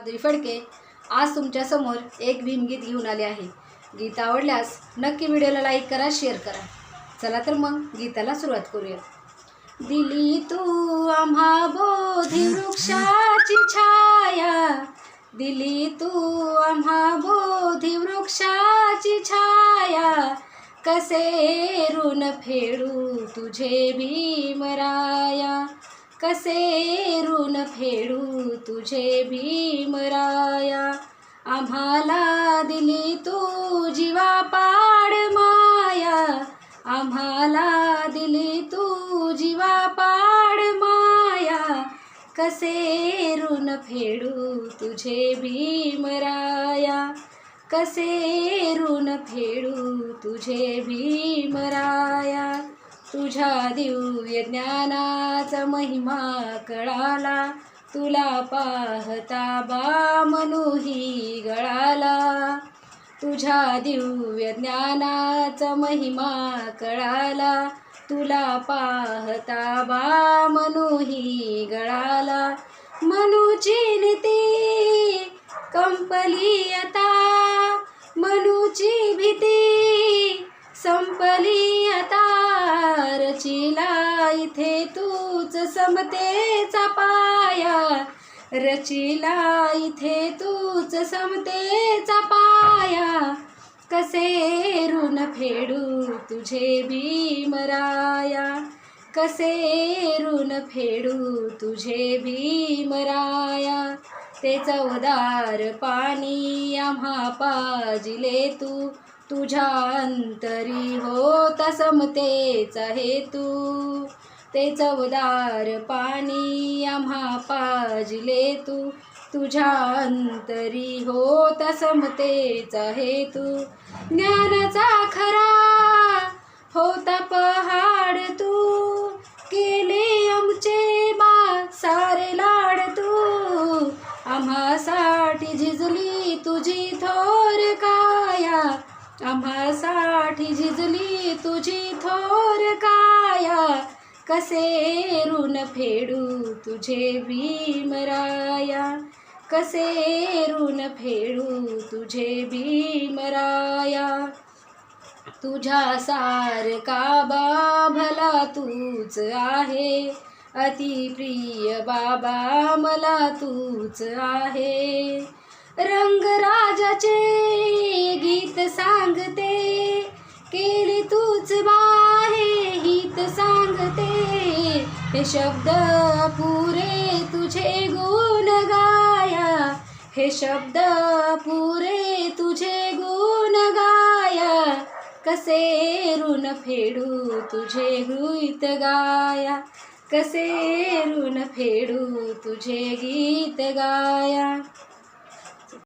माधुरी फडके आज तुमच्यासमोर एक भीमगीत घेऊन आले आहे. गीत आवडल्यास नक्की व्हिडिओला लाईक करा शेअर करा. चला तर मग गीताला सुरुवात करूया. दिली तू आम्हा बोधी वृक्षाची छाया. दिली तू आम्हा बोधी वृक्षाची छाया. कसे ऋण फेडू तुझे भीमराया कसे ऋण फेडू तुझे भीमराया? आम्हाला दिली तू जीवा पाड माया. आम्हाला दिली तू जीवा पाड माया. कसे ऋण फेडू तुझे भीमराया? कसे ऋण फेडू तुझे भीमराया? तुझ्या दिव्य ज्ञानाचा महिमा कळाला. तुला पाहता बा मनुही गळाला. तुझ्या दिव्य ज्ञानाचा महिमा कळाला. तुला पाहता बा मनुही गळाला. मनुची नीती कंपली आता मनुची भीती संपली रचिला इथे तूच समतेचा पाया. रचिला इथे तूच समतेचा पाया. कसे ऋण फेडू तुझे भीमराया कसे ऋण फेडू तुझे भीमराया ते चवदार पाणी आम्हा पाजिले तू. तुझ्या अंतरी हो तसमतेच समतेचा हेतू. ते चवदार पाणी आम्हा पाजले तू. तुझ्या अंतरी होता समतेचा हेतू. ज्ञानाचा खरा होता पहाड तू. केले आमचे बा सारे लाड तू. आम्हासाठी झिजली तुझी थोर काया. आम्हासाठी झिजली तुझी थोर काया. कसे ऋण फेडू तुझे भीमराया? कसे ऋण फेडू तुझे भीमराया? तुझ्या सार बा भला तूच आहे? अतिप्रिय बाबा मला तूच आहे. रंगराजाचे सांगते केली तूच बाहे हित सांगते. हे शब्द पुरे तुझे गुण गाया. हे शब्द पुरे तुझे गुण गाया. कसे ऋण फेडू तुझे गीत गाया. कसे ऋण फेडू तुझे गीत गाया.